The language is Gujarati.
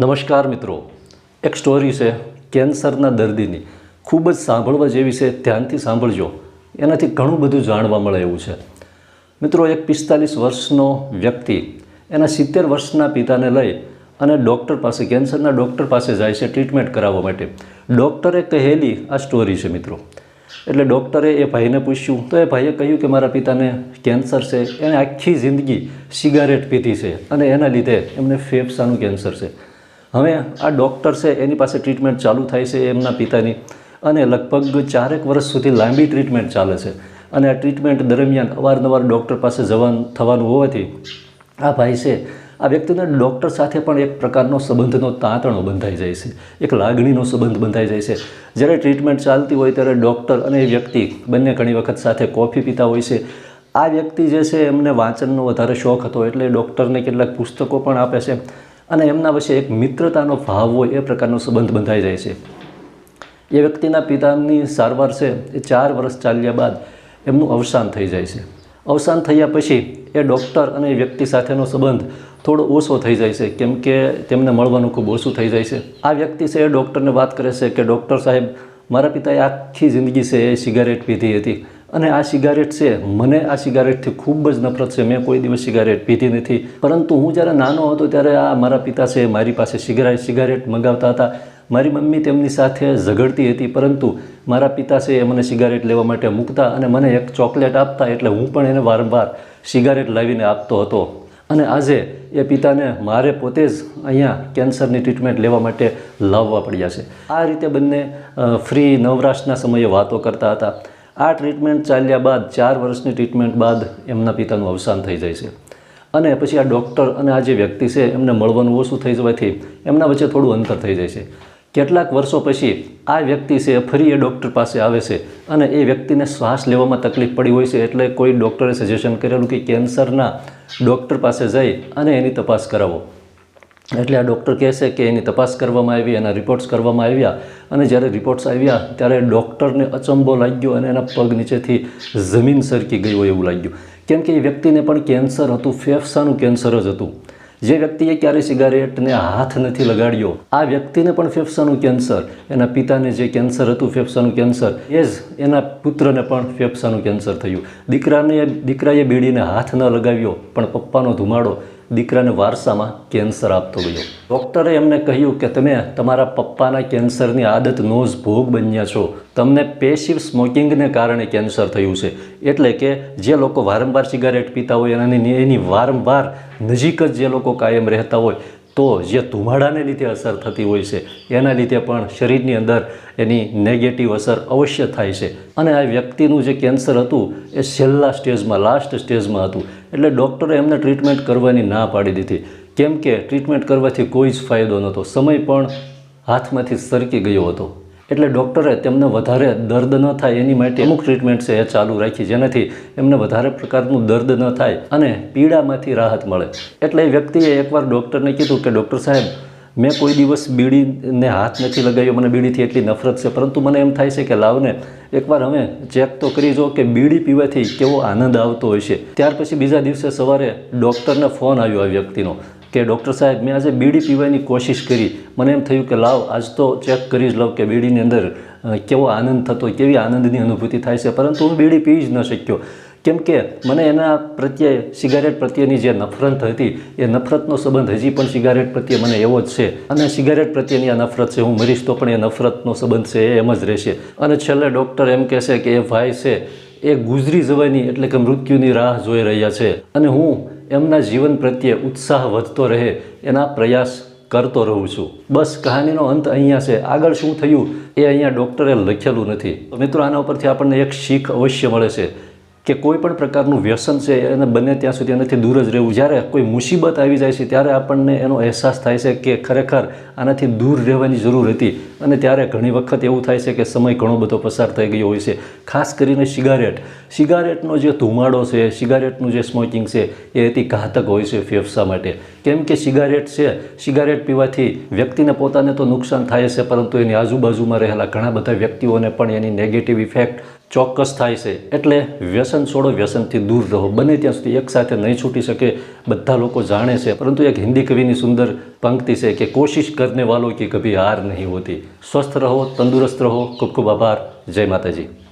નમસ્કાર મિત્રો. એક સ્ટોરી છે, કેન્સરના દર્દીની. ખૂબ જ સાંભળવા જેવી છે, ધ્યાનથી સાંભળજો. એનાથી ઘણું બધું જાણવા મળે એવું છે. મિત્રો, એક પિસ્તાલીસ વર્ષનો વ્યક્તિ, એના સિત્તેર વર્ષના પિતાને લઈ અને ડૉક્ટર પાસે, કેન્સરના ડૉક્ટર પાસે જાય છે ટ્રીટમેન્ટ કરાવવા માટે. ડૉક્ટરે કહેલી આ સ્ટોરી છે મિત્રો. એટલે ડૉક્ટરે એ ભાઈને પૂછ્યું, તો એ ભાઈએ કહ્યું કે મારા પિતાને કેન્સર છે. એણે આખી જિંદગી સિગારેટ પીધી છે અને એના લીધે એમને ફેફસાનું કેન્સર છે. હવે આ ડૉક્ટર છે, એની પાસે ટ્રીટમેન્ટ ચાલુ થાય છે એમના પિતાની અને લગભગ ચારેક વર્ષ સુધી લાંબી ટ્રીટમેન્ટ ચાલે છે. અને આ ટ્રીટમેન્ટ દરમિયાન અવારનવાર ડૉક્ટર પાસે જવાનું, થવાનું હોવાથી આ ભાઈ છે, આ વ્યક્તિને ડૉક્ટર સાથે પણ એક પ્રકારનો સંબંધનો તાંતણો બંધાઈ જાય છે, એક લાગણીનો સંબંધ બંધાઈ જાય છે. જ્યારે ટ્રીટમેન્ટ ચાલતી હોય ત્યારે ડૉક્ટર અને એ વ્યક્તિ બંને ઘણી વખત સાથે કોફી પીતા હોય છે. આ વ્યક્તિ જે છે, એમને વાંચનનો વધારે શોખ હતો એટલે ડૉક્ટરને કેટલાક પુસ્તકો પણ આપે છે. અને એમના વચ્ચે એક મિત્રતાનો ભાવ હોય એ પ્રકારનો સંબંધ બંધાઈ જાય છે. એ વ્યક્તિના પિતાની સારવાર છે એ ચાર વર્ષ ચાલ્યા બાદ એમનું અવસાન થઈ જાય છે. અવસાન થયા પછી એ ડૉક્ટર અને એ વ્યક્તિ સાથેનો સંબંધ થોડો ઓછો થઈ જાય છે, કેમ કે તેમને મળવાનું ખૂબ ઓછું થઈ જાય છે. આ વ્યક્તિ છે એ ડૉક્ટરને વાત કરે છે કે, ડૉક્ટર સાહેબ, મારા પિતાએ આખી જિંદગી છે એ સિગારેટ પીધી હતી. અને આ સિગારેટ છે. મને આ સિગારેટથી ખૂબ જ નફરત છે. મેં કોઈ દિવસ સિગારેટ પીધી નથી. પરંતુ હું જ્યારે નાનો હતો ત્યારે આ મારા પિતા છે મારી પાસે સિગારેટ સિગારેટ મંગાવતા હતા. મારી મમ્મી તેમની સાથે ઝઘડતી હતી, પરંતુ મારા પિતા છે એ મને સિગારેટ લેવા માટે મૂકતા અને મને એક ચોકલેટ આપતા એટલે હું પણ એને વારંવાર સિગારેટ લાવીને આપતો હતો. અને આજે એ પિતાને મારે પોતે જ અહીંયા કેન્સરની ટ્રીટમેન્ટ લેવા માટે લાવવા પડ્યા છે. આ રીતે બંને ફ્રી નવરાશના સમયે વાતો કરતા હતા. આ ટ્રીટમેન્ટ ચાલ્યા બાદ, ચાર વર્ષની ટ્રીટમેન્ટ બાદ એમના પિતાનું અવસાન થઈ જાય છે. અને પછી આ ડૉક્ટર અને આ જે વ્યક્તિ છે, એમને મળવાનું ઓછું થઈ જવાથી એમના વચ્ચે થોડું અંતર થઈ જાય છે. કેટલાક વર્ષો પછી આ વ્યક્તિ છે ફરી એ ડૉક્ટર પાસે આવે છે અને એ વ્યક્તિને શ્વાસ લેવામાં તકલીફ પડી હોય છે એટલે કોઈ ડૉક્ટરે સજેશન કરેલું કે કેન્સરના ડૉક્ટર પાસે જઈ અને એની તપાસ કરાવો. એટલે આ ડૉક્ટર કહેશે કે એની તપાસ કરવામાં આવી, એના રિપોર્ટ્સ કરવામાં આવ્યા અને જ્યારે રિપોર્ટ્સ આવ્યા ત્યારે ડૉક્ટરને અચંબો લાગ્યો અને એના પગ નીચેથી જમીન સરકી ગઈ હોય એવું લાગ્યું. કેમ કે એ વ્યક્તિને પણ કેન્સર હતું, ફેફસાનું કેન્સર જ હતું. જે વ્યક્તિએ ક્યારેય સિગારેટને હાથ નથી લગાડ્યો, આ વ્યક્તિને પણ ફેફસાનું કેન્સર, એના પિતાને જે કેન્સર હતું, ફેફસાનું કેન્સર, એ જ એના પુત્રને પણ ફેફસાનું કેન્સર થયું. દીકરાને, દીકરાએ બીડીને હાથ ન લગાવ્યો, પણ પપ્પાનો ધુમાડો દીકરાને વારસામાં કેન્સર આપતો ગયો. ડૉક્ટરે એમને કહ્યું કે, તમે તમારા પપ્પાના કેન્સરની આદતનો જ ભોગ બન્યા છો. તમને પેસિવ સ્મોકિંગને કારણે કેન્સર થયું છે. એટલે કે જે લોકો વારંવાર સિગારેટ પીતા હોય અને એની વારંવાર નજીક જ જે લોકો કાયમ રહેતા હોય તો જે ધુમાડાને લીધે અસર થતી હોય છે, એના લીધે પણ શરીરની અંદર એની નેગેટિવ અસર અવશ્ય થાય છે. અને આ વ્યક્તિનું જે કેન્સર હતું, એ છેલ્લા સ્ટેજમાં લાસ્ટ સ્ટેજમાં હતું. એટલે ડૉક્ટરે એમને ટ્રીટમેન્ટ કરવાની ના પાડી દીધી. કેમ કે ટ્રીટમેન્ટ કરવાથી કોઈ જ ફાયદો નહોતો. સમય પણ હાથમાંથી સરકી ગયો હતો. એટલે ડૉક્ટરે તેમને વધારે દર્દ ન થાય એની માટે અમુક ટ્રીટમેન્ટ છે એ ચાલુ રાખી, જેનાથી એમને વધારે પ્રકારનું દર્દ ન થાય અને પીડામાંથી રાહત મળે. એટલે એ વ્યક્તિએ એકવાર ડૉક્ટરને કીધું કે, ડૉક્ટર સાહેબ, મેં કોઈ દિવસ બીડીને હાથ નથી લગાવ્યો, મને બીડીથી એટલી નફરત છે. પરંતુ મને એમ થાય છે કે, લાવને, એકવાર અમે ચેક તો કરી જો કે બીડી પીવાથી કેવો આનંદ આવતો હોય છે. ત્યાર પછી બીજા દિવસે સવારે ડૉક્ટરને ફોન આવ્યો આ વ્યક્તિનો. કે ડૉક્ટર સાહેબ, મેં આજે બીડી પીવાની કોશિશ કરી. મને એમ થયું કે લાવ, આજ તો ચેક કરી જ લઉં કે બીડીની અંદર કેવો આનંદ થતો, કેવી આનંદની અનુભૂતિ થાય છે. પરંતુ હું બીડી પી જ ન શક્યો. કેમ કે મને એના પ્રત્યે, સિગારેટ પ્રત્યેની જે નફરત હતી, એ નફરતનો સંબંધ હજી પણ સિગારેટ પ્રત્યે મને એવો જ છે. અને સિગારેટ પ્રત્યેની આ નફરત છે, હું મરીશ તો પણ એ નફરતનો સંબંધ છે, એ એમ જ રહેશે. અને છેલ્લે ડૉક્ટર એમ કહેશે કે એ ભાઈ છે, એ ગુજરી જવાની એટલે કે મૃત્યુની રાહ જોઈ રહ્યા છે. અને હું એમના જીવન પ્રત્યે ઉત્સાહ વધતો રહે, એના પ્રયાસ કરતો રહું છું. બસ કહાનીનો અંત અહીંયા છે. આગળ શું થયું એ અહીંયા ડૉક્ટરે લખેલું નથી. મિત્રો, આના ઉપરથી આપણને એક શીખ અવશ્ય મળે છે. કે કોઈ પણ પ્રકારનું વ્યસન છે એને બને ત્યાં સુધી એનાથી દૂર જ રહેવું. જ્યારે કોઈ મુસીબત આવી જાય છે, ત્યારે આપણને એનો અહેસાસ થાય છે કે ખરેખર આનાથી દૂર રહેવાની જરૂર હતી. અને ત્યારે ઘણી વખત એવું થાય છે કે સમય ઘણો બધો પસાર થઈ ગયો હોય છે. ખાસ કરીને સિગારેટ. સિગારેટનો જે ધુમાડો છે, સિગારેટનું જે સ્મોકિંગ છે, એ અતિ ઘાતક હોય છે ફેફસા માટે. કેમ કે સિગારેટ છે, સિગારેટ પીવાથી વ્યક્તિને પોતાને તો નુકસાન થાય છે, પરંતુ એની આજુબાજુમાં રહેલા ઘણા બધા વ્યક્તિઓને પણ એની નેગેટિવ ઇફેક્ટ ચોક્કસ થાય છે. એટલે વ્યસન છોડો, વ્યસનથી દૂર રહો. બને ત્યાં સુધી એકસાથે નહીં છૂટી શકે, બધા લોકો જાણે છે. પરંતુ એક હિન્દી કવિની સુંદર પંક્તિ છે કે કોશિશ કરને વાલો કે કભી હાર નહીં હોતી. સ્વસ્થ રહો, તંદુરસ્ત રહો. ખૂબ ખૂબ આભાર. જય માતાજી.